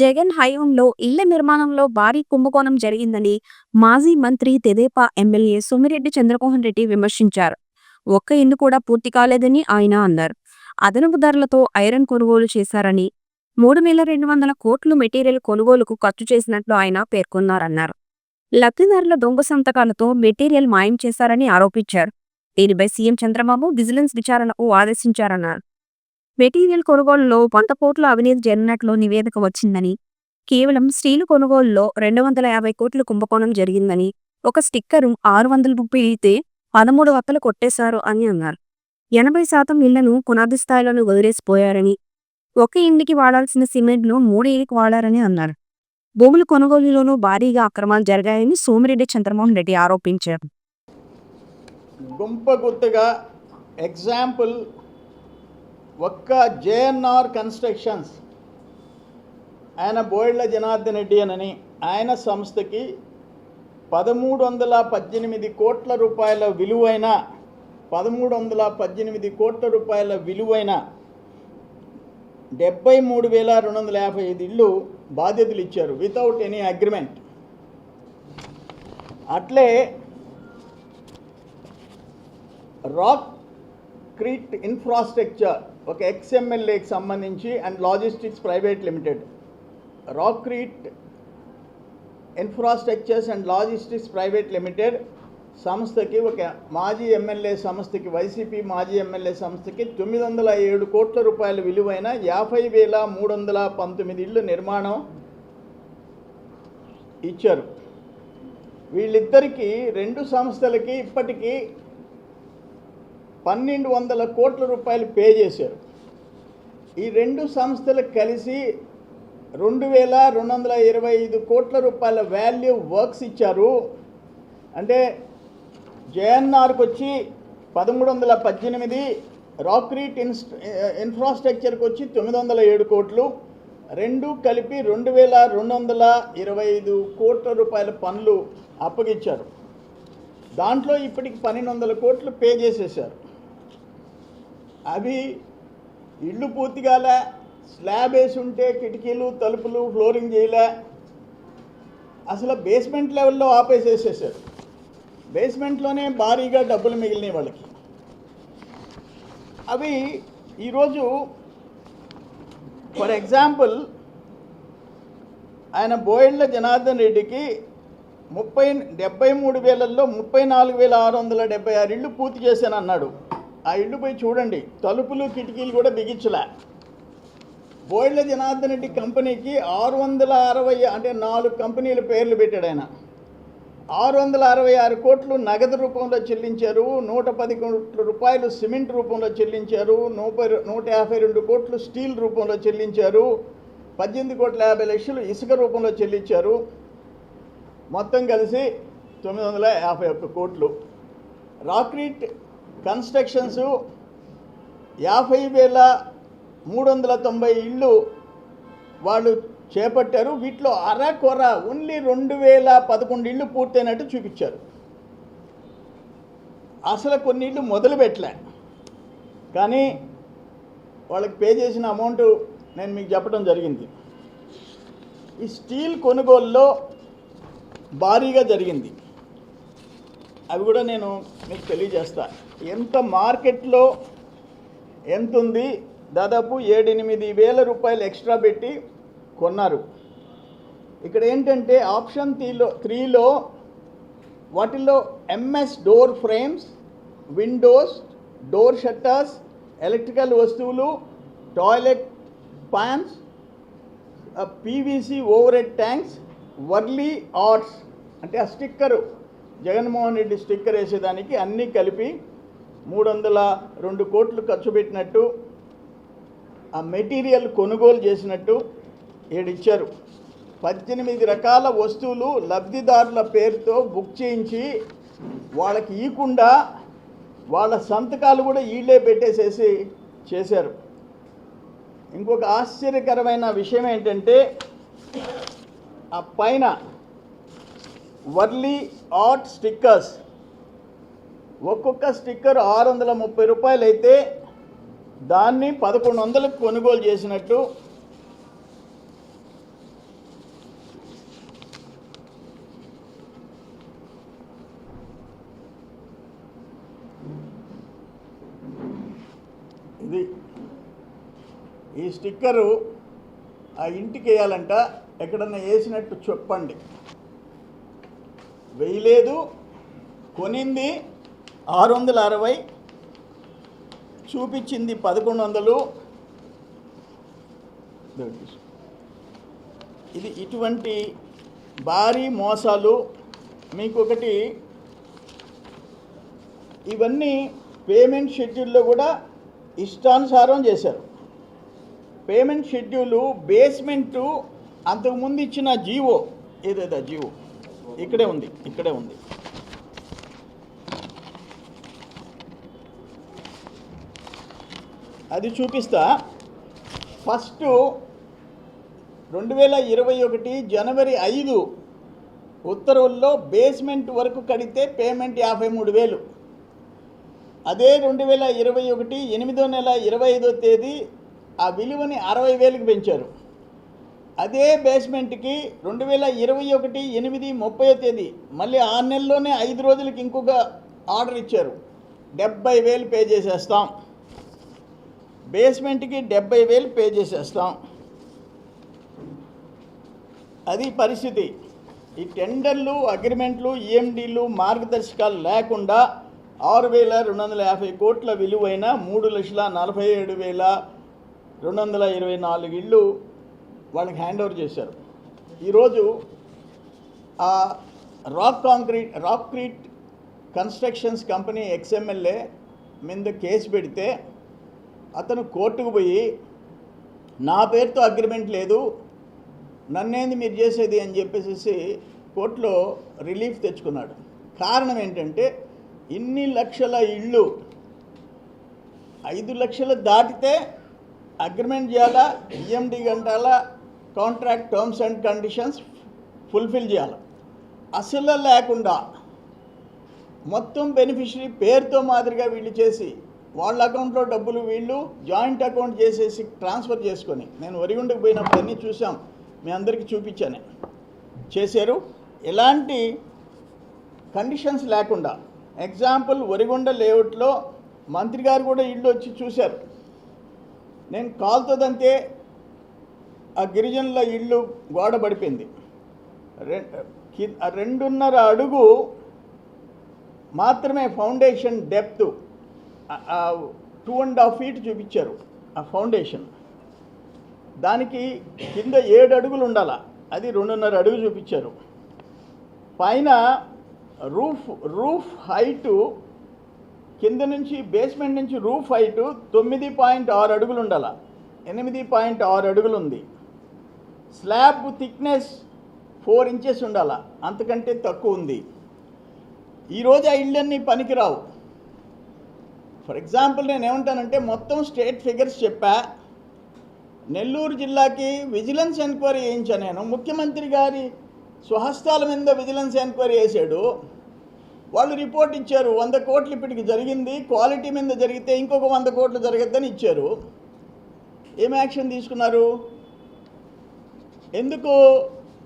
జగన్ హయాంలో ఇళ్ళ నిర్మాణంలో భారీ కుంభకోణం జరిగిందని మాజీ మంత్రి తెదేపా ఎమ్మెల్యే సోమిరెడ్డి చంద్రమోహన్ రెడ్డి విమర్శించారు. ఒక్క ఇల్లు కూడా పూర్తి కాలేదని ఆయన అన్నారు. అదనపు ధరలతో ఐరన్ కొనుగోలు చేశారని మూడు వేల రెండు వందల కోట్లు మెటీరియల్ కొనుగోలుకు ఖర్చు చేసినట్లు ఆయన పేర్కొన్నారన్నారు. లబ్ధిదారుల దొంగ సంతకాలతో మెటీరియల్ మాయం చేశారని ఆరోపించారు. దీనిపై సీఎం చంద్రబాబు విజిలెన్స్ విచారణకు ఆదేశించారన్నారు. మెటీరియల్ కొనుగోలులో వంద కోట్ల అవినీతి జరిగినట్లు నివేదిక వచ్చిందని కేవలం స్టీలు కొనుగోలులో రెండు వందల యాభై కోట్ల కుంభకోణం జరిగిందని ఒక స్టిక్కరు ఆరు వందల ముప్పై అయితే పదమూడు వత్తలు కొట్టేశారు అని అన్నారు. ఎనభై శాతం ఇళ్ళను పునాది స్థాయిలను వదిలేసిపోయారని ఒక ఇంటికి వాడాల్సిన సిమెంట్ను మూడేళ్ళకి వాడారని అన్నారు. భూముల కొనుగోలులోనూ భారీగా అక్రమాలు జరిగాయని సోమిరెడ్డి చంద్రమోహన్ రెడ్డి ఆరోపించారు. గుంపగుత్తుగా ఎగ్జాంపుల్ ఒక్క జేఎన్ఆర్ కన్స్ట్రక్షన్స్ ఆయన బోయిళ్ళ జనార్దన్ రెడ్డి అని ఆయన సంస్థకి పదమూడు వందల పద్దెనిమిది కోట్ల రూపాయల విలువైన పదమూడు వందల పద్దెనిమిది కోట్ల రూపాయల విలువైన డెబ్బై మూడు వేల రెండు వందల యాభై ఐదు ఇళ్ళు బాధ్యతలు ఇచ్చారు వితౌట్ ఎనీ అగ్రిమెంట్ అట్లే రాక్ క్రీట్ ఇన్ఫ్రాస్ట్రక్చర్ ఒక ఎక్స్ఎంఎల్ఏకి సంబంధించి and logistics private limited. Rockcrete infrastructures and logistics private limited సంస్థకి ఒక మాజీ ఎమ్మెల్యే సంస్థకి వైసీపీ మాజీ ఎమ్మెల్యే సంస్థకి తొమ్మిది వందల ఏడు కోట్ల రూపాయల విలువైన యాభై వేల మూడు వందల పంతొమ్మిది ఇళ్ళు నిర్మాణం ఇచ్చారు. వీళ్ళిద్దరికీ రెండు సంస్థలకి ఇప్పటికీ పన్నెండు వందల కోట్ల రూపాయలు పే చేశారు. ఈ రెండు సంస్థలు కలిసి రెండు వేల రెండు వందల ఇరవై ఐదు కోట్ల రూపాయల వాల్యూ వర్క్స్ ఇచ్చారు. అంటే జేఎన్ఆర్కి వచ్చి పదమూడు వందల పద్దెనిమిది రాక్రీట్ ఇన్స్ ఇన్ఫ్రాస్ట్రక్చర్కి వచ్చి తొమ్మిది వందల ఏడు కోట్లు. రెండు కలిపి రెండు వేల రెండు వందల ఇరవై ఐదు కోట్ల రూపాయల పనులు అప్పగించారు. దాంట్లో ఇప్పటికి పన్నెండు వందల కోట్లు పే చేసేసారు. అవి ఇళ్ళు పూర్తి కాలే స్లాబ్ వేసి ఉంటే కిటికీలు తలుపులు ఫ్లోరింగ్ చేయలే. అసలు బేస్మెంట్ లెవెల్లో ఆపేసేసేసారు. బేస్మెంట్లోనే భారీగా డబ్బులు మిగిలినాయి వాళ్ళకి. అవి ఈరోజు ఫర్ ఎగ్జాంపుల్ ఆయన బోయిళ్ళ జనార్దన్ రెడ్డికి ముప్పై డెబ్బై మూడు వేలల్లో ముప్పై నాలుగు వేల ఆరు వందల డెబ్బై ఆరు ఇళ్ళు పూర్తి చేశానన్నాడు. ఆ ఇల్లు పోయి చూడండి. తలుపులు కిటికీలు కూడా బిగించలే. బోయిళ్ళ జనార్దన్ రెడ్డి కంపెనీకి ఆరు వందల అరవై అంటే నాలుగు కంపెనీల పేర్లు పెట్టాడు ఆయన. ఆరు వందల అరవై ఆరు కోట్లు నగదు రూపంలో చెల్లించారు. నూట పది కోట్ల రూపాయలు సిమెంట్ రూపంలో చెల్లించారు. నూట నూట యాభై రెండు కోట్లు స్టీల్ రూపంలో చెల్లించారు. పద్దెనిమిది కోట్ల యాభై లక్షలు ఇసుక రూపంలో చెల్లించారు. మొత్తం కలిసి తొమ్మిది వందల యాభై ఒక్క కోట్లు. రాక్రీట్ కన్స్ట్రక్షన్స్ యాభై వేల మూడు వందల తొంభై ఇళ్ళు వాళ్ళు చేపట్టారు. వీటిలో అరకొర ఓన్లీ రెండు వేల పదకొండు ఇళ్ళు పూర్తయినట్టు చూపించారు. అసలు కొన్ని ఇళ్ళు మొదలు పెట్టలే. కానీ వాళ్ళకి పే చేసిన అమౌంట్ నేను మీకు చెప్పడం జరిగింది. ఈ స్టీల్ కొనుగోలులో భారీగా జరిగింది. అవి కూడా నేను మీకు తెలియజేస్తాను ఎంత మార్కెట్లో ఎంత ఉంది దాదాపు ఏడెనిమిది వేల రూపాయలు ఎక్స్ట్రా పెట్టి కొన్నారు. ఇక్కడ ఏంటంటే ఆప్షన్ త్రీలో త్రీలో వాటిల్లో MS door frames windows door shutters electrical వస్తువులు toilet pans PVC over head tanks Warli arts అంటే ఆ స్టిక్కరు. జగన్మోహన్ రెడ్డి స్టిక్కర్ వేసేదానికి అన్నీ కలిపి మూడు వందల రెండు కోట్లు ఖర్చు పెట్టినట్టు ఆ మెటీరియల్ కొనుగోలు చేసినట్టు ఏడిచ్చారు. పద్దెనిమిది రకాల వస్తువులు లబ్ధిదారుల పేరుతో బుక్ చేయించి వాళ్ళకి ఇవ్వకుండా వాళ్ళ సంతకాలు కూడా వీళ్ళే పెట్టేసేసి చేశారు. ఇంకొక ఆశ్చర్యకరమైన విషయం ఏంటంటే ఆ పైన వర్లీ ఆర్ట్ స్టిక్కర్స్ ఒక్కొక్క స్టిక్కర్ ఆరు వందల ముప్పై రూపాయలు అయితే దాన్ని పదకొండు వందలకు కొనుగోలు చేసినట్టు. ఇది ఈ స్టిక్కరు ఆ ఇంటికి వేయాలంట ఎక్కడన్నా వేసినట్టు చెప్పండి. వేయలేదు కొనింది ఆరు వందల అరవై చూపించింది పదకొండు వందలు ఇది ఇటువంటి భారీ మోసాలు. మీకు ఒకటి ఇవన్నీ పేమెంట్ షెడ్యూల్లో కూడా ఇష్టానుసారం చేశారు. పేమెంట్ షెడ్యూలు బేస్మెంటు అంతకుముందు ఇచ్చిన జీవో ఏదేదా జీవో ఇక్కడే ఉంది ఇక్కడే ఉంది. అది చూపిస్తా. ఫస్ట్ రెండు వేల ఇరవై ఒకటి జనవరి ఐదు ఉత్తర్వుల్లో బేస్మెంట్ వరకు కడితే పేమెంట్ యాభై మూడు వేలు. అదే రెండు వేల ఇరవై ఒకటి ఎనిమిదో నెల ఇరవై ఐదో తేదీ ఆ విలువని అరవై వేలకు పెంచారు. అదే బేస్మెంట్కి రెండు వేల ఇరవై ఒకటి ఎనిమిది ముప్పై తేదీ మళ్ళీ ఆరు నెలల్లోనే ఐదు రోజులకి ఇంకొక ఆర్డర్ ఇచ్చారు. డెబ్బై వేలు పే చేసేస్తాం. బేస్మెంట్కి డెబ్బై వేలు పే చేసేస్తాం. అది పరిస్థితి. ఈ టెండర్లు అగ్రిమెంట్లు ఈఎండీలు మార్గదర్శకాలు లేకుండా ఆరు వేల రెండు వందల యాభై కోట్ల విలువైన మూడు లక్షల నలభై ఏడు వేల రెండు వందల ఇరవై నాలుగు ఇళ్ళు వాళ్ళకి హ్యాండ్ ఓవర్ చేశారు. ఈరోజు ఆ rock concrete Rockcrete constructions company ex MLA మీద కేసు పెడితే అతను కోర్టుకు పోయి నా పేరుతో అగ్రిమెంట్ లేదు నన్నేంది మీరు చేసేది అని చెప్పేసి కోర్టులో రిలీఫ్ తెచ్చుకున్నాడు. కారణం ఏంటంటే ఇన్ని లక్షల ఇళ్ళు ఐదు లక్షలు దాటితే అగ్రిమెంట్ చేయాలా EMD గంటాల contract terms and conditions fulfil చేయాలి? అసలు లేకుండా మొత్తం బెనిఫిషరీ పేరుతో మాదిరిగా వీళ్ళు చేసి వాళ్ళ అకౌంట్లో డబ్బులు వీళ్ళు జాయింట్ అకౌంట్ చేసేసి ట్రాన్స్ఫర్ చేసుకొని నేను వరిగుండకు పోయినప్పుడు అన్నీ చూసాం మీ అందరికీ చూపించాను. చేశారు. ఎలాంటి కండిషన్స్ లేకుండా ఎగ్జాంపుల్ వరిగొండ లేఅవుట్లో మంత్రి గారు కూడా ఇల్లు వచ్చి చూశారు. నేను కాల్తోదంతే ఆ గిరిజనుల ఇల్లు గోడ పడిపోయింది. రె- రెండున్నర అడుగు మాత్రమే foundation depth two and half feet చూపించారు ఆ ఫౌండేషన్ దానికి కింద ఏడు అడుగులు ఉండాల? అది రెండున్నర అడుగు చూపించారు. పైన రూఫ్ రూఫ్ హైటు కింద నుంచి బేస్మెంట్ నుంచి రూఫ్ హైటు తొమ్మిది పాయింట్ ఆరు అడుగులు ఉండాల? ఎనిమిది పాయింట్ ఆరు అడుగులు ఉంది. స్లాబ్ థిక్నెస్ ఫోర్ ఇంచెస్ ఉండాల? అంతకంటే తక్కువ ఉంది. ఈరోజు ఆ ఇళ్ళన్నీ పనికిరావు. ఫర్ ఎగ్జాంపుల్ నేను ఏమంటానంటే మొత్తం స్టేట్ ఫిగర్స్ చెప్పా. నెల్లూరు జిల్లాకి విజిలెన్స్ ఎంక్వైరీ చేయించా నేను. ముఖ్యమంత్రి గారి స్వహస్తాల మీద విజిలెన్స్ ఎంక్వైరీ చేశాడు. వాళ్ళు రిపోర్ట్ ఇచ్చారు. వంద కోట్లు ఇప్పటికి జరిగింది. క్వాలిటీ మీద జరిగితే ఇంకొక వంద కోట్లు జరగద్దని ఇచ్చారు. ఏం యాక్షన్ తీసుకున్నారు? ఎందుకు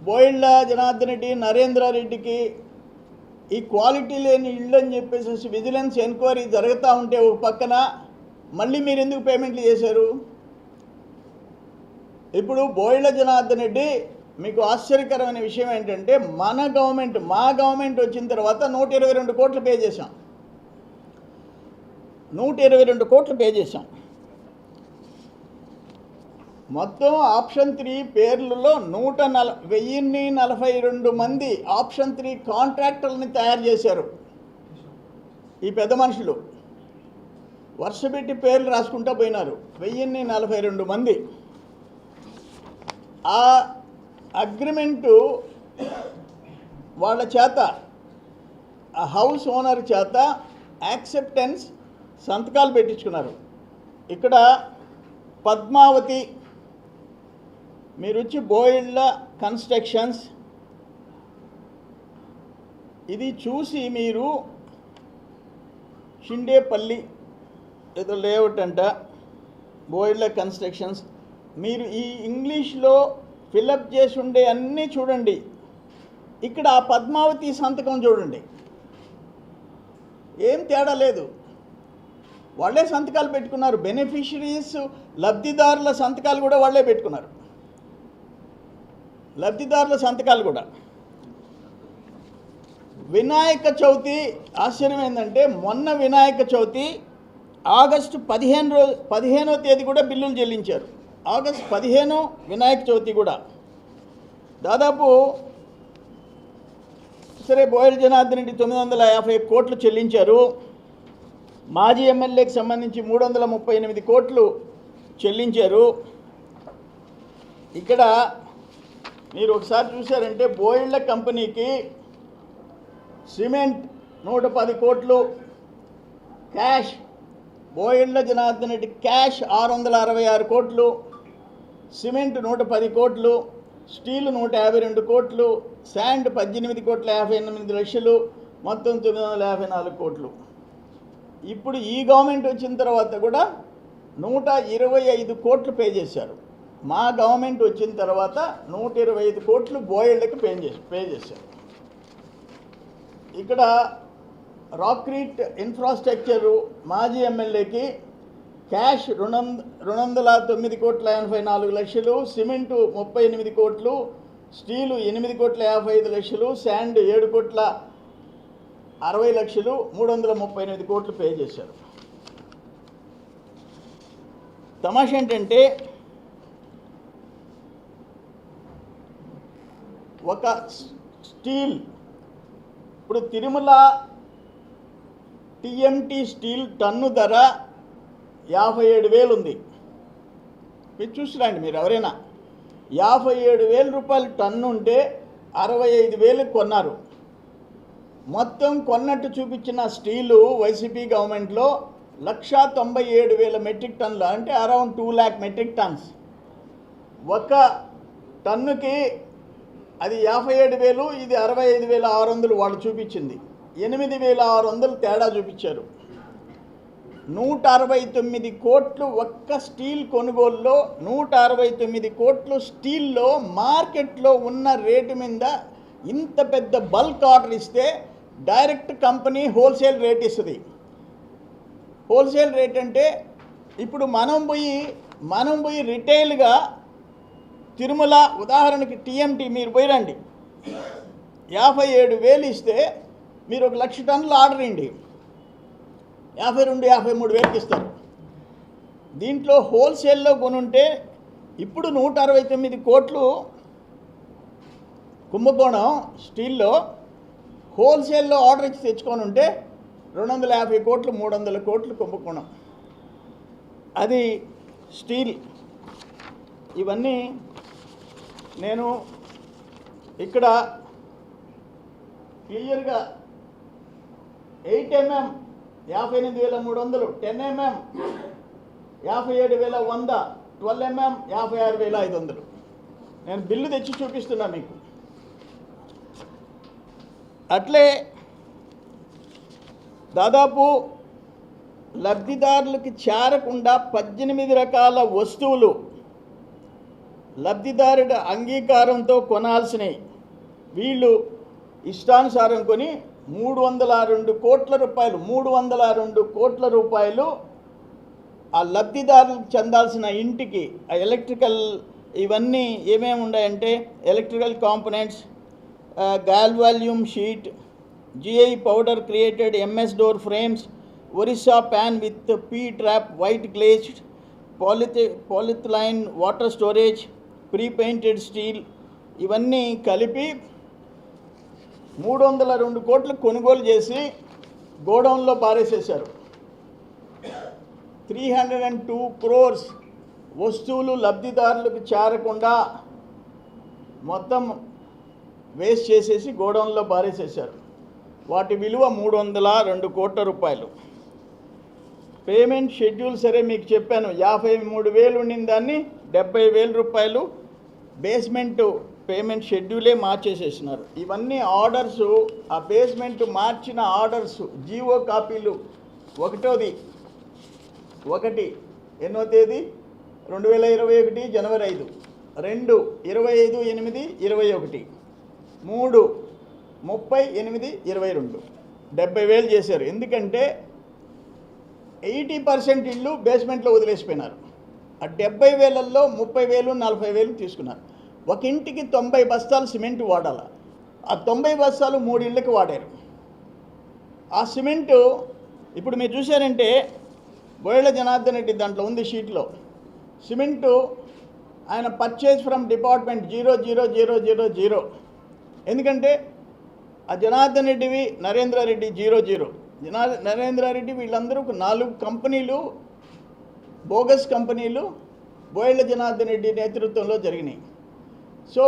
బోయిళ్ళ జనార్దన్ రెడ్డి నరేంద్రారెడ్డికి ఈ క్వాలిటీ లేని ఇళ్ళు అని చెప్పేసి విజిలెన్స్ ఎంక్వైరీ జరుగుతూ ఉంటే ఒక పక్కన మళ్ళీ మీరు ఎందుకు పేమెంట్లు చేశారు? ఇప్పుడు బోయిల జనార్దన్ రెడ్డి మీకు ఆశ్చర్యకరమైన విషయం ఏంటంటే మన గవర్నమెంట్ మా గవర్నమెంట్ వచ్చిన తర్వాత నూట ఇరవై రెండు కోట్లు పే చేశాం. నూట ఇరవై రెండు కోట్లు పే చేశాం. మొత్తం ఆప్షన్ త్రీ పేర్లలో నూట నల వెయ్యిన్ని నలభై రెండు మంది ఆప్షన్ త్రీ కాంట్రాక్టర్లని తయారు చేశారు. ఈ పెద్ద మనుషులు. వర్షపెట్టి పేర్లు రాసుకుంటూ పోయినారు. వెయ్యిన్ని నలభై రెండు మంది. ఆ అగ్రిమెంటు వాళ్ళ చేత ఆ హౌస్ ఓనర్ చేత యాక్సెప్టెన్స్ సంతకాలు పెట్టించుకున్నారు. ఇక్కడ పద్మావతి మీరు వచ్చి బోయిళ్ళ కన్స్ట్రక్షన్స్ ఇది చూసి మీరు షిండేపల్లి ఏదో లేఅవుట్ అంట బోయిళ్ళ కన్స్ట్రక్షన్స్ మీరు ఈ ఇంగ్లీష్లో ఫిలప్ చేసి ఉండే అన్నీ చూడండి. ఇక్కడ ఆ పద్మావతి సంతకం చూడండి. ఏం తేడా లేదు. వాళ్ళే సంతకాలు పెట్టుకున్నారు. బెనిఫిషరీస్ లబ్ధిదారుల సంతకాలు కూడా వాళ్ళే పెట్టుకున్నారు. లబ్ధిదారుల సంతకాలు కూడా. వినాయక చవితి ఆశ్చర్యం ఏంటంటే మొన్న వినాయక చవితి ఆగస్టు పదిహేను రోజు పదిహేనో తేదీ కూడా బిల్లులు చెల్లించారు. ఆగస్టు పదిహేను వినాయక చవితి కూడా. దాదాపు సరే బోయల్ జనార్దన్ రెడ్డి తొమ్మిది వందల యాభై కోట్లు చెల్లించారు. మాజీ ఎమ్మెల్యేకి సంబంధించి మూడు వందల ముప్పై ఎనిమిది కోట్లు చెల్లించారు. ఇక్కడ మీరు ఒకసారి చూశారంటే బోయిళ్ళ కంపెనీకి సిమెంట్ నూట పది కోట్లు క్యాష్ బోయిళ్ళ జనార్దన్ రెడ్డి క్యాష్ ఆరు వందల అరవై ఆరు కోట్లు సిమెంట్ నూట పది కోట్లు స్టీల్ నూట యాభై రెండు కోట్లు శాండ్ పద్దెనిమిది కోట్ల యాభై ఎనిమిది లక్షలు మొత్తం తొమ్మిది వందల యాభై నాలుగు కోట్లు. ఇప్పుడు ఈ గవర్నమెంట్ వచ్చిన తర్వాత కూడా నూట ఇరవై ఐదు కోట్లు పే చేశారు. మా గవర్నమెంట్ వచ్చిన తర్వాత నూట ఇరవై ఐదు కోట్లు బోయిళ్ళకి పే చేసి పే చేశారు. ఇక్కడ రాక్రీట్ ఇన్ఫ్రాస్ట్రక్చరు మాజీ ఎమ్మెల్యేకి క్యాష్ రెండు వంద రెండు వందల తొమ్మిది కోట్ల ఎనభై నాలుగు లక్షలు సిమెంటు ముప్పై ఎనిమిది కోట్లు స్టీలు ఎనిమిది కోట్ల యాభై ఐదు లక్షలు శాండ్ ఏడు కోట్ల అరవై లక్షలు మూడు వందల ముప్పై ఎనిమిది కోట్లు పే చేశారు. తమాషా ఏంటంటే ఒక స్టీల్ ఇప్పుడు తిరుమల టీఎంటీ స్టీల్ టన్ను ధర యాభై ఏడు వేలు ఉంది మీరు చూసిరండి మీరు ఎవరైనా. యాభై ఏడు వేల రూపాయలు టన్ను ఉంటే అరవై ఐదు వేలకు కొన్నారు. మొత్తం కొన్నట్టు చూపించిన స్టీలు వైసీపీ గవర్నమెంట్లో లక్షా తొంభై ఏడు వేల మెట్రిక్ టన్నులు అంటే around two lakh metric tons. ఒక టన్నుకి అది యాభై ఏడు వేలు ఇది అరవై ఐదు వేల ఆరు వందలు వాళ్ళు చూపించింది. ఎనిమిది వేల ఆరు వందలు తేడా చూపించారు. నూట అరవై తొమ్మిది కోట్లు ఒక్క స్టీల్ కొనుగోలులో నూట అరవై తొమ్మిది కోట్లు స్టీల్లో మార్కెట్లో ఉన్న రేటు మీద ఇంత పెద్ద బల్క్ ఆర్డర్ ఇస్తే డైరెక్ట్ కంపెనీ హోల్సేల్ రేట్ ఇస్తుంది. హోల్సేల్ రేట్ అంటే ఇప్పుడు మనం పోయి మనం పోయి రిటైల్గా తిరుమల ఉదాహరణకి టీఎంటీ మీరు పోయిరండి. యాభై ఏడు వేలు ఇస్తే మీరు ఒక లక్ష టన్నులు ఆర్డర్ ఇండి యాభై రెండు యాభై మూడు వేలకి ఇస్తారు. దీంట్లో హోల్సేల్లో కొనుంటే ఇప్పుడు నూట అరవై తొమ్మిది కోట్లు కుంభకోణం స్టీల్లో హోల్సేల్లో ఆర్డర్ ఇచ్చి తెచ్చుకొని ఉంటే రెండు వందల యాభై కోట్లు మూడు వందల కోట్లు కుంభకోణం. అది స్టీల్. ఇవన్నీ నేను ఇక్కడ క్లియర్గా ఎయిట్ ఎంఎం యాభై ఎనిమిది వేల మూడు వందలు టెన్ ఎంఎం యాభై ఏడు వేల వంద ట్వెల్వ్ ఎంఎం యాభై ఆరు వేల ఐదు వందలు. నేను బిల్లు తెచ్చి చూపిస్తున్నా మీకు. అట్లే దాదాపు లబ్ధిదారులకు చేరకుండా పద్దెనిమిది రకాల వస్తువులు లబ్ధిదారుడి అంగీకారంతో కొనాల్సినవి. వీళ్ళు ఇష్టానుసారం కొని మూడు వందల రెండు కోట్ల రూపాయలు మూడు వందల రెండు కోట్ల రూపాయలు ఆ లబ్ధిదారులకు చెందాల్సిన ఇంటికి ఆ ఎలక్ట్రికల్ ఇవన్నీ ఏమేమి ఉన్నాయంటే electrical components galvalume sheet GI powder created MS door frames Orissa pan with P trap white glazed పాలిథి polyethylene water storage pre painted steel ఇవన్నీ కలిపి మూడు వందల రెండు కోట్లు కొనుగోలు చేసి గోడౌన్లో పారేసేశారు. Three hundred and two crores వస్తువులు లబ్ధిదారులకు చేరకుండా మొత్తం వేస్ట్ చేసేసి గోడౌన్లో పారేసేశారు. వాటి విలువ మూడు వందల రెండు కోట్ల రూపాయలు. పేమెంట్ షెడ్యూల్ సరే మీకు చెప్పాను. యాభై మూడు వేలు ఉండిన దాన్ని డెబ్బై వేల రూపాయలు బేస్మెంట్ పేమెంట్ షెడ్యూలే మార్చేసేసినారు. ఇవన్నీ ఆర్డర్స్ ఆ బేస్మెంట్ మార్చిన ఆర్డర్స్ జీవో కాపీలు ఒకటోది ఒకటి ఎన్నో తేదీ? రెండు వేల ఇరవై ఒకటి జనవరి ఐదు. రెండు ఇరవై ఐదు ఎనిమిది ఇరవై ఒకటి. మూడు ముప్పై ఎనిమిది ఇరవై రెండు. డెబ్బై వేలు చేశారు. ఎందుకంటే ఎయిటీ పర్సెంట్ ఇళ్ళు బేస్మెంట్లో వదిలేసిపోయినారు. ఆ డెబ్బై వేలల్లో ముప్పై వేలు నలభై వేలు తీసుకున్నారు. ఒక ఇంటికి తొంభై బస్తాలు సిమెంట్ వాడాల. ఆ తొంభై బస్తాలు మూడిళ్ళకి వాడారు. ఆ సిమెంటు ఇప్పుడు మీరు చూశారంటే బోయల జనార్దన్ రెడ్డి దాంట్లో ఉంది షీట్లో. సిమెంటు ఆయన purchase from department zero zero zero zero zero. ఎందుకంటే ఆ జనార్దన్ రెడ్డివి నరేంద్ర రెడ్డి జీరో జీరో. జనా నరేంద్ర రెడ్డి వీళ్ళందరూ నాలుగు కంపెనీలు బోగస్ కంపెనీలు బోయళ్ళ జనార్దన్ రెడ్డి నేతృత్వంలో జరిగినాయి. సో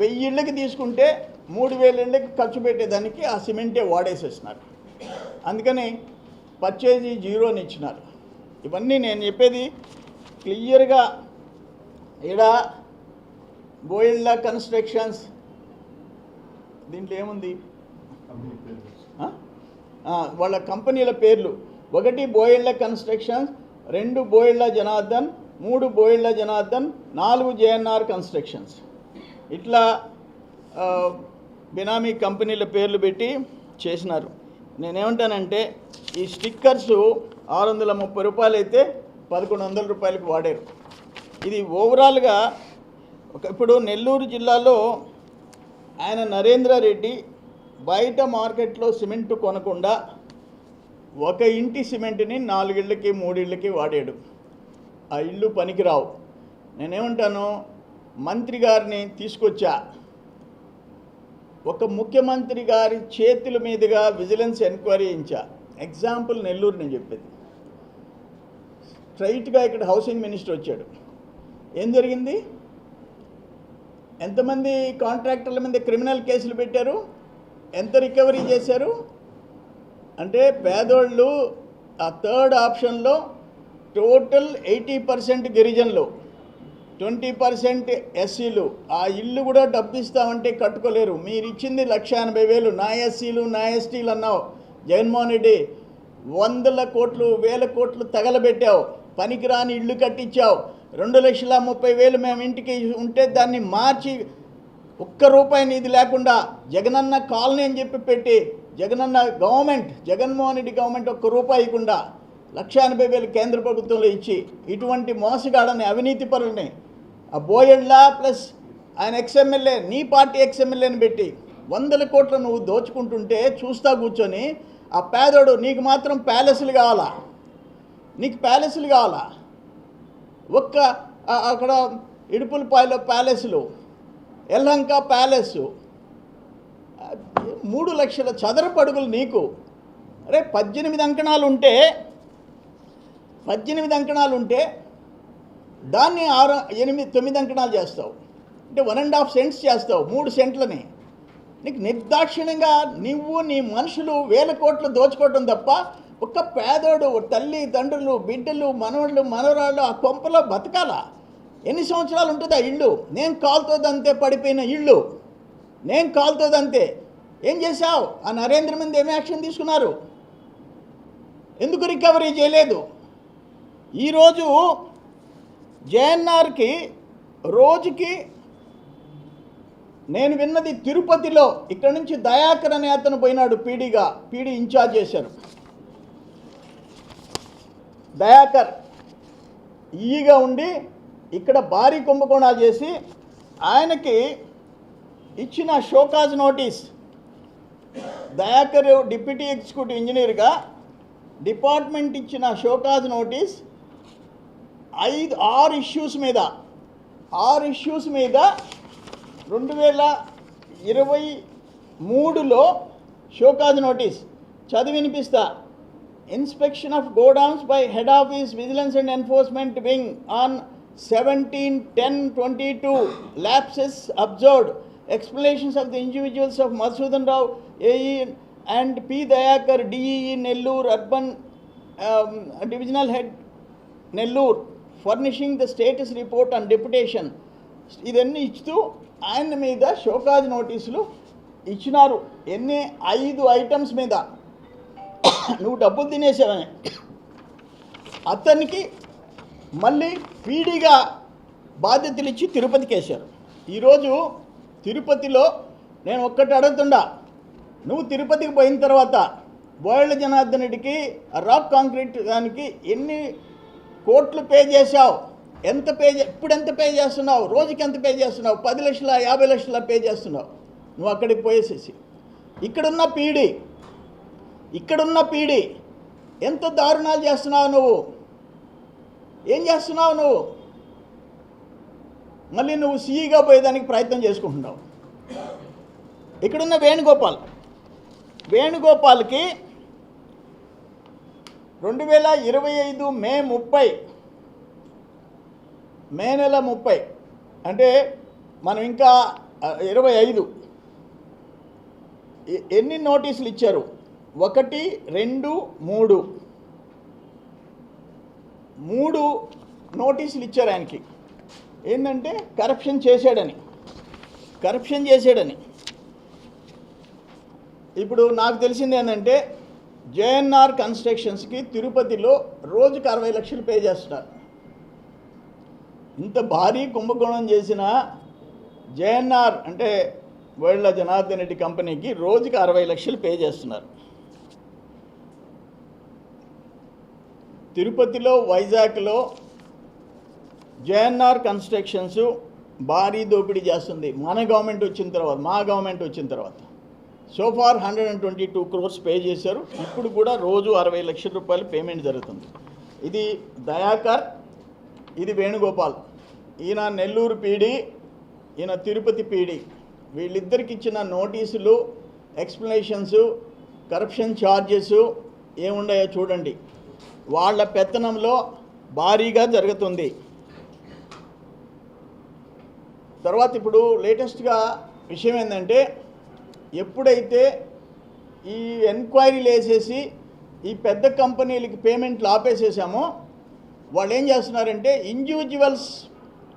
వెయ్యి ఇళ్ళకి తీసుకుంటే మూడు వేల ఇళ్ళకి ఖర్చు పెట్టేదానికి ఆ సిమెంటే వాడేసేస్తున్నారు అందుకని పర్చేజీ జీరోని ఇచ్చినారు. ఇవన్నీ నేను చెప్పేది క్లియర్గా ఈడ బోయిళ్ళ కన్స్ట్రక్షన్స్ దీంట్లో ఏముంది? వాళ్ళ కంపెనీల పేర్లు. ఒకటి బోయిళ్ళ కన్స్ట్రక్షన్స్ రెండు బోయిళ్ళ జనార్దన్ మూడు బోయిళ్ళ జనార్దన్ నాలుగు జేఎన్ఆర్ కన్స్ట్రక్షన్స్. ఇట్లా బినామీ కంపెనీల పేర్లు పెట్టి చేసినారు. నేనేమంటానంటే ఈ స్టిక్కర్స్ ఆరు వందల ముప్పై రూపాయలు అయితే పదకొండు వందల రూపాయలకు వాడారు. ఇది ఓవరాల్గా ఒక ఇప్పుడు నెల్లూరు జిల్లాలో ఆయన నరేంద్ర రెడ్డి బయట మార్కెట్లో సిమెంట్ కొనకుండా ఒక ఇంటి సిమెంట్ని నాలుగిళ్ళకి మూడిళ్ళకి వాడాడు. ఆ ఇల్లు పనికిరావు. నేనేమంటాను? మంత్రి గారిని తీసుకొచ్చా. ఒక ముఖ్యమంత్రి గారి చేతుల మీదుగా విజిలెన్స్ ఎంక్వైరీ ఇచ్చా ఎగ్జాంపుల్ నెల్లూరు నేను చెప్పేది. స్ట్రైట్గా ఇక్కడ హౌసింగ్ మినిస్టర్ వచ్చాడు. ఏం జరిగింది? ఎంతమంది కాంట్రాక్టర్ల మీద క్రిమినల్ కేసులు పెట్టారు? ఎంత రికవరీ చేశారు? అంటే పేదోళ్ళు ఆ థర్డ్ ఆప్షన్లో టోటల్ ఎయిటీ పర్సెంట్ గిరిజనులు ట్వంటీ పర్సెంట్ ఎస్సీలు. ఆ ఇల్లు కూడా డబ్బు ఇస్తామంటే కట్టుకోలేరు. మీరు ఇచ్చింది లక్ష ఎనభై వేలు. నా ఎస్సీలు నా ఎస్టీలు అన్నావు. జగన్మోహన్ రెడ్డి వందల కోట్లు వేల కోట్లు తగలబెట్టావు. పనికిరాని ఇల్లు కట్టించావు. రెండు లక్షల ముప్పై వేలు మేము ఇంటికి ఉంటే దాన్ని మార్చి ఒక్క రూపాయి నీది లేకుండా జగనన్న కాలనీ అని చెప్పి పెట్టి జగనన్న గవర్నమెంట్ జగన్మోహన్ రెడ్డి గవర్నమెంట్ ఒక్క రూపాయి కూడా లక్ష ఎనభై వేలు కేంద్ర ప్రభుత్వంలో ఇచ్చి ఇటువంటి మోసగాడని అవినీతి పరుల్ని ఆ బోయడ్ల ప్లస్ ఆయన ఎక్స్ఎమ్మెల్యే నీ పార్టీ ఎక్స్ఎమ్మెల్యేని పెట్టి వందల కోట్లు నువ్వు దోచుకుంటుంటే చూస్తా కూర్చొని ఆ పేదోడు నీకు మాత్రం ప్యాలెస్లు కావాలా? నీకు ప్యాలెస్లు కావాలా? ఒక్క అక్కడ ఇడుపులపాయలో ప్యాలెస్లు ఎల్లంక ప్యాలెస్ మూడు లక్షల చదరపడుగులు నీకు. అరే పద్దెనిమిది అంకణాలు ఉంటే పద్దెనిమిది అంకణాలు ఉంటే దాన్ని ఆరు ఎనిమిది తొమ్మిది అంకణాలు చేస్తావు. అంటే వన్ అండ్ హాఫ్ సెంట్స్ చేస్తావు మూడు సెంట్లని. నీకు నిర్దాక్షిణ్యంగా నువ్వు నీ మనుషులు వేల కోట్లు దోచుకోవటం తప్ప ఒక్క పేదోడు తల్లి తండ్రులు బిడ్డలు మనవళ్ళు మనవరాళ్ళు ఆ కొంపలో బతకాలా? ఎన్ని సంవత్సరాలు ఉంటుంది ఆ ఇల్లు నేను కాలుతోదంతే పడిపోయిన ఇళ్ళు. నేను కాలుతోదంతే ఏం చేశావు? ఆ నరేంద్ర మీద ఏమి యాక్షన్ తీసుకున్నారు? ఎందుకు రికవరీ చేయలేదు? ఈరోజు జేఎన్ఆర్కి రోజుకి నేను విన్నది తిరుపతిలో ఇక్కడ నుంచి దయాకర్ అనే అతను పోయినాడు పీడీగా పీడీ ఇన్ఛార్జ్ చేశారు. దయాకర్ ఈగా ఉండి ఇక్కడ భారీ కుంభకోణాలు చేసి ఆయనకి ఇచ్చిన show cause notice Dayakar deputy executive ఇంజనీర్గా డిపార్ట్మెంట్ ఇచ్చిన షోకాజ్ నోటీస్ ఐదు ఆరు ఇష్యూస్ మీద ఆరు ఇష్యూస్ మీద రెండు వేల ఇరవై మూడులో షోకాజ్ నోటీస్ చదివి వినిపిస్తా. Inspection of godowns by head office vigilance and enforcement wing on seventeen ten twenty two lapses observed explanations of the individuals of Madhusudan Rao AE and P Dayakar DEE Nellore urban divisional head Nellore furnishing the status report and deputation ఇదన్నీ ఇస్తూ ఆయన మీద show cause నోటీసులు ఇచ్చినారు. ఎన్ని? ఐదు items మీద. నువ్వు డబ్బులు తినేసావని. అతనికి మళ్ళీ పీడీగా బాధ్యతలు ఇచ్చి తిరుపతికి వేశారు ఈరోజు తిరుపతిలో నేను ఒక్కటి అడుగుతుండా. నువ్వు తిరుపతికి పోయిన తర్వాత బోయళ్ళ జనార్దన్ రెడ్డికి రాక్ కాంక్రీట్ దానికి ఎన్ని కోట్లు పే చేశావు? ఎంత పే ఇప్పుడు ఎంత పే చేస్తున్నావు? రోజుకి ఎంత పే చేస్తున్నావు? పది లక్షల యాభై లక్షల పే చేస్తున్నావు? నువ్వు అక్కడికి పోయేసేసి. ఇక్కడున్న పీడి ఇక్కడున్న పీడి ఎంత దారుణాలు చేస్తున్నావు నువ్వు? ఏం చేస్తున్నావు నువ్వు? మళ్ళీ నువ్వు సీఈగా పోయేదానికి ప్రయత్నం చేసుకుంటున్నావు. ఇక్కడున్న వేణుగోపాల్. వేణుగోపాల్కి రెండు వేల ఇరవై ఐదు మే ముప్పై మే నెల ముప్పై అంటే మనం ఇంకా ఇరవై ఐదు. ఎన్ని నోటీసులు ఇచ్చారు? ఒకటి రెండు మూడు. మూడు నోటీసులు ఇచ్చారు ఆయనకి. ఏంటంటే కరప్షన్ చేశాడని. కరప్షన్ చేశాడని. ఇప్పుడు నాకు తెలిసింది ఏంటంటే జేఎన్ఆర్ కన్స్ట్రక్షన్స్కి తిరుపతిలో రోజుకి అరవై లక్షలు పే చేస్తున్నారు. ఇంత భారీ కుంభకోణం చేసిన జేఎన్ఆర్ అంటే వేళ్ళ జనార్దన్ రెడ్డి కంపెనీకి రోజుకి అరవై లక్షలు పే చేస్తున్నారు. తిరుపతిలో వైజాగ్లో జేఎన్ఆర్ కన్స్ట్రక్షన్స్ భారీ దోపిడీ చేస్తుంది. మన గవర్నమెంట్ వచ్చిన తర్వాత మా గవర్నమెంట్ వచ్చిన తర్వాత. So far hundred and twenty two crores pay చేశారు. ఇప్పుడు కూడా రోజు అరవై లక్షల రూపాయలు పేమెంట్ జరుగుతుంది. ఇది దయాకర్ ఇది వేణుగోపాల్. ఈయన నెల్లూరు పీడి ఈయన తిరుపతి పీడి. వీళ్ళిద్దరికి ఇచ్చిన నోటీసులు ఎక్స్ప్లెనేషన్స్ కరప్షన్ ఛార్జెస్ ఏమున్నాయో చూడండి. వాళ్ళ పెత్తనంలో భారీగా జరుగుతుంది. తర్వాత ఇప్పుడు లేటెస్ట్గా విషయం ఏంటంటే ఎప్పుడైతే ఈ ఎంక్వైరీలు వేసేసి ఈ పెద్ద కంపెనీలకి పేమెంట్లు ఆపేసేసామో వాళ్ళు ఏం చేస్తున్నారంటే ఇండివిజువల్స్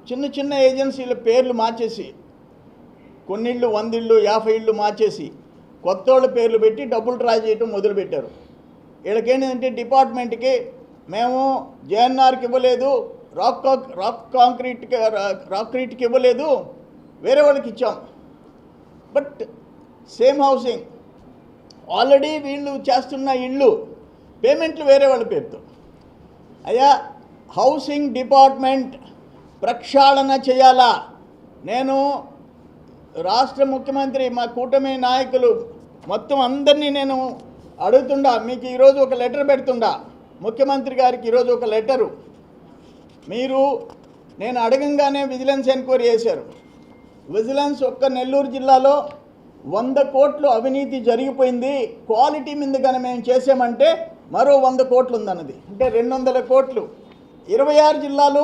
చిన్న చిన్న ఏజెన్సీల పేర్లు మార్చేసి కొన్నిళ్ళు వందిళ్ళు యాభై ఇళ్ళు మార్చేసి కొత్త వాళ్ళ పేర్లు పెట్టి డబ్బులు డ్రా చేయటం మొదలుపెట్టారు. వీళ్ళకేంటంటే డిపార్ట్మెంట్కి మేము జేఎన్ఆర్కి ఇవ్వలేదు రాక్ రాక్ కాంక్రీట్ రాక్రీట్కి ఇవ్వలేదు. వేరే వాళ్ళకి ఇచ్చాం. బట్ సేమ్ హౌసింగ్ ఆల్రెడీ వీళ్ళు చేస్తున్న ఇళ్ళు పేమెంట్లు వేరే వాళ్ళ పేరుతో. అయ్యా హౌసింగ్ డిపార్ట్మెంట్ ప్రక్షాళన చేయాలా? నేను రాష్ట్ర ముఖ్యమంత్రి మా కూటమి నాయకులు మొత్తం అందరినీ నేను అడుగుతుండా మీకు ఈరోజు ఒక లెటర్ పెడుతుండా. ముఖ్యమంత్రి గారికి ఈరోజు ఒక లెటరు. మీరు నేను అడగంగానే విజిలెన్స్ ఎంక్వైరీ చేశారు. విజిలెన్స్ ఒక్క నెల్లూరు జిల్లాలో వంద కోట్లు అవినీతి జరిగిపోయింది. క్వాలిటీ మీద కానీ మేము చేసామంటే మరో వంద కోట్లు ఉందన్నది అంటే రెండు వందల కోట్లు. ఇరవై ఆరు జిల్లాలు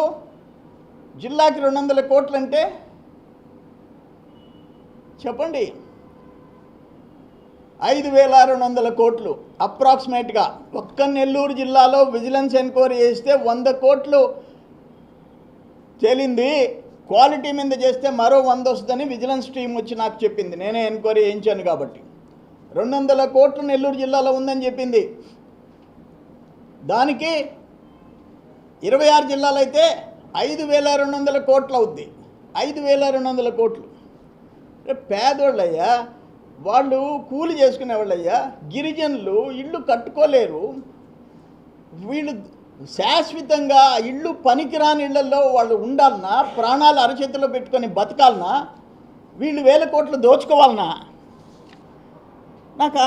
జిల్లాకి రెండు వందల కోట్లు అంటే చెప్పండి. ఐదు వేల రెండు వందల కోట్లు అప్రాక్సిమేట్గా. ఒక్క నెల్లూరు జిల్లాలో విజిలెన్స్ ఎంక్వైరీ చేస్తే వంద కోట్లు తేలింది. క్వాలిటీ మీద చేస్తే మరో వంద వస్తుందని విజిలెన్స్ టీం వచ్చి నాకు చెప్పింది. నేనే ఎంక్వైరీ చేయించాను కాబట్టి. రెండు వందల కోట్లు నెల్లూరు జిల్లాలో ఉందని చెప్పింది. దానికి ఇరవై ఆరు జిల్లాలైతే అయితే ఐదు వేల రెండు వందల కోట్లు అవుద్ది. ఐదు వేల రెండు వందల కోట్లు పేదోళ్ళయ్యా వాళ్ళు కూలి చేసుకునే వాళ్ళయ్యా గిరిజనులు ఇళ్ళు కట్టుకోలేరు. వీళ్ళు శాశ్వతంగా ఇళ్ళు పనికిరాని ఇళ్ళలో వాళ్ళు ఉండాలన్నా ప్రాణాలు అరచేతిలో పెట్టుకొని బతకాలనా వీళ్ళు వేల కోట్లు దోచుకోవాలనా నాకు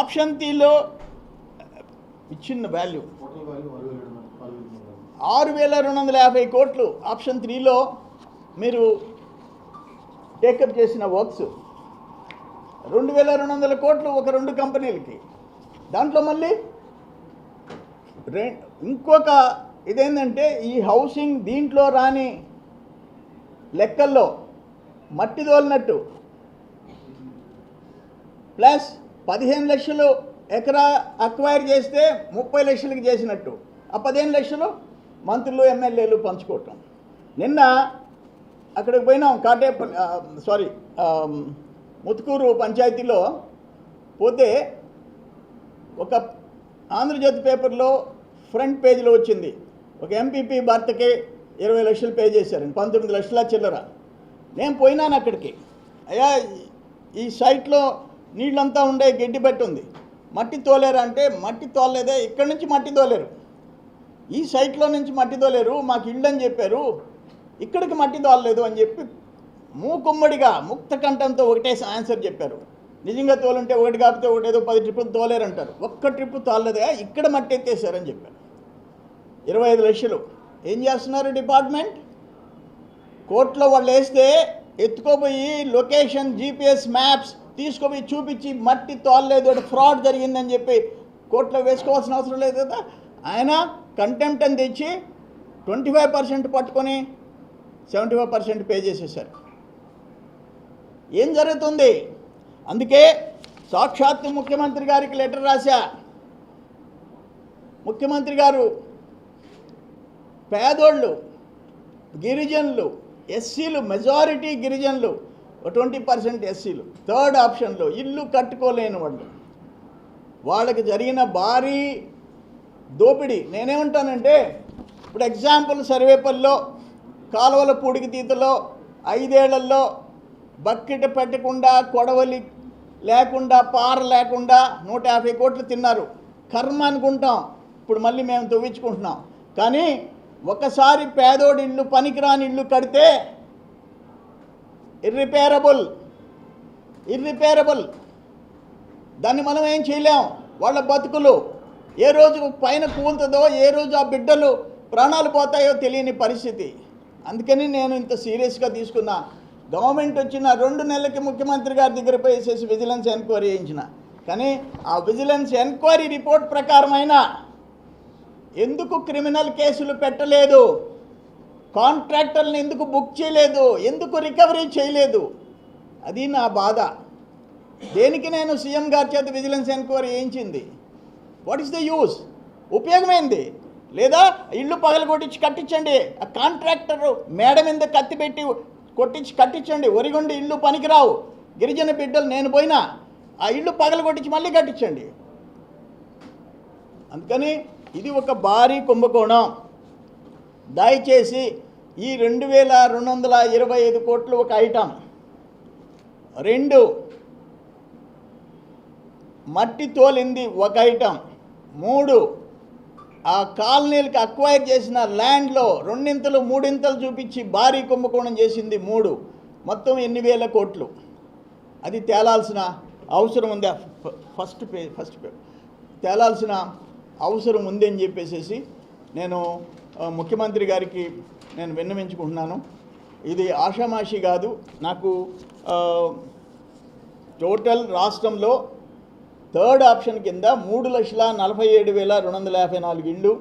ఆప్షన్ తీలో ఇచ్చిన వాల్యూ ఆరు వేల రెండు వందల యాభై కోట్లు ఆప్షన్ త్రీలో మీరు టేకప్ చేసిన వర్క్స్. రెండు వేల రెండు వందల కోట్లు ఒక రెండు కంపెనీలకి. దాంట్లో మళ్ళీ రె ఇంకొక ఇదేంటంటే ఈ హౌసింగ్ దీంట్లో రాని లెక్కల్లో మట్టి తోలినట్టు. ప్లస్ పదిహేను లక్షలు ఎకరా అక్వైర్ చేస్తే ముప్పై లక్షలకి చేసినట్టు. ఆ పదిహేను లక్షలు మంత్రులు ఎమ్మెల్యేలు పంచుకోవటం. నిన్న అక్కడికి పోయినాం కాటే సారీ ముత్కూరు పంచాయతీలో పోతే ఒక ఆంధ్రజ్యోతి పేపర్లో ఫ్రంట్ పేజీలో వచ్చింది. ఒక ఎంపీపీ భర్తకి ఇరవై లక్షలు పే చేశారండి. పంతొమ్మిది లక్షల చిల్లర. నేను పోయినాను అక్కడికి. అయ్యా ఈ సైట్లో నీళ్ళంతా ఉండే గడ్డి బట్టి ఉంది. మట్టి తోలేరు అంటే మట్టి తోలేదే ఇక్కడి నుంచి మట్టి తోలేరు. ఈ సైట్లో నుంచి మట్టి తోలేరు మాకు ఇల్లు అని చెప్పారు. ఇక్కడికి మట్టి తోలలేదు అని చెప్పి మూకుమ్మడిగా ముక్త కంఠంతో ఒకటే ఆన్సర్ చెప్పారు. నిజంగా తోలుంటే ఒకటి కాకపోతే ఒకటి ఏదో పది ట్రిప్పులు తోలేరంటారు. ఒక్క ట్రిప్పు తోలలేదుగా ఇక్కడ మట్టి ఎత్తేసారని చెప్పారు. ఇరవై ఐదు లక్షలు. ఏం చేస్తున్నారు డిపార్ట్మెంట్? కోర్టులో వాళ్ళు వేస్తే ఎత్తుకోపోయి లొకేషన్ జీపీఎస్ మ్యాప్స్ తీసుకుపోయి చూపించి మట్టి తోలలేదు అంటే ఫ్రాడ్ జరిగిందని చెప్పి కోర్టులో వేసుకోవాల్సిన అవసరం లేదు కదా. ఆయన కంటెంప్ట్ అని తెచ్చి ట్వంటీ ఫైవ్ పర్సెంట్ పట్టుకొని సెవెంటీ ఫైవ్ పర్సెంట్ పే చేసేసారు. ఏం జరుగుతుంది? అందుకే సాక్షాత్తు ముఖ్యమంత్రి గారికి లెటర్ రాశా. ముఖ్యమంత్రి గారు పేదోళ్ళు గిరిజనులు ఎస్సీలు మెజారిటీ గిరిజనులు ట్వంటీ పర్సెంట్ ఎస్సీలు థర్డ్ ఆప్షన్లో ఇల్లు కట్టుకోలేని వాళ్ళు. వాళ్ళకి జరిగిన భారీ దోపిడీ. నేనేమంటానంటే ఇప్పుడు ఎగ్జాంపుల్ సర్వేపల్లో కాలువల పూడికి తీతలో ఐదేళ్ళలో బకెట్ పెట్టకుండా కొడవలి లేకుండా పార లేకుండా నూట యాభై కోట్లు తిన్నారు. కర్మ అనుకుంటాం. ఇప్పుడు మళ్ళీ మేము తవ్వించుకుంటున్నాం. కానీ ఒకసారి పేదోడి ఇల్లు పనికిరాని ఇల్లు కడితే ఇర్రిపేరబుల్ ఇర్రిపేరబుల్ దాన్ని మనం ఏం చేయలేం? వాళ్ళ బతుకులు ఏ రోజు పైన కూలుతుందో ఏ రోజు ఆ బిడ్డలు ప్రాణాలు పోతాయో తెలియని పరిస్థితి. అందుకని నేను ఇంత సీరియస్గా తీసుకున్నా. గవర్నమెంట్ వచ్చిన రెండు నెలలకి ముఖ్యమంత్రి గారి దగ్గర పోయేసేసి విజిలెన్స్ ఎంక్వైరీ చేయించిన. కానీ ఆ విజిలెన్స్ ఎంక్వైరీ రిపోర్ట్ ప్రకారమైనా ఎందుకు క్రిమినల్ కేసులు పెట్టలేదు? కాంట్రాక్టర్ని ఎందుకు బుక్ చేయలేదు? ఎందుకు రికవరీ చేయలేదు? అది నా బాధ. దేనికి నేను సీఎం గారి చేత విజిలెన్స్ ఎంక్వైరీ చేయించింది? వాట్ ఈస్ ద యూస్ ఉపయోగమైంది? లేదా ఇల్లు పగలు కొట్టించి కట్టించండి. ఆ కాంట్రాక్టర్ మేడ మీద కత్తి పెట్టి కొట్టించి కట్టించండి. ఒరిగొండి ఇల్లు పనికిరావు. గిరిజన బిడ్డలు నేను పోయినా ఆ ఇల్లు పగలు కొట్టించి మళ్ళీ కట్టించండి. అందుకని ఇది ఒక భారీ కుంభకోణం. దయచేసి ఈ రెండు వేల రెండు వందల ఇరవై ఐదు కోట్లు ఒక ఐటమ్. రెండు. మట్టి తోలింది ఒక ఐటమ్. మూడు. ఆ కాలనీలకు అక్వైర్ చేసిన ల్యాండ్లో రెండింతలు మూడింతలు చూపించి భారీ కుంభకోణం చేసింది మూడు. మొత్తం ఎన్ని వేల కోట్లు? అది తేలాల్సిన అవసరం ఉంది. ఫస్ట్ పే ఫస్ట్ పే తేలాల్సిన అవసరం ఉంది అని చెప్పేసి నేను ముఖ్యమంత్రి గారికి నేను విన్నవించుకుంటున్నాను. ఇది ఆషామాషి కాదు. నాకు టోటల్ రాష్ట్రంలో థర్డ్ ఆప్షన్ కింద మూడు లక్షల నలభై ఏడు వేల రెండు వందల యాభై నాలుగు ఇండ్లు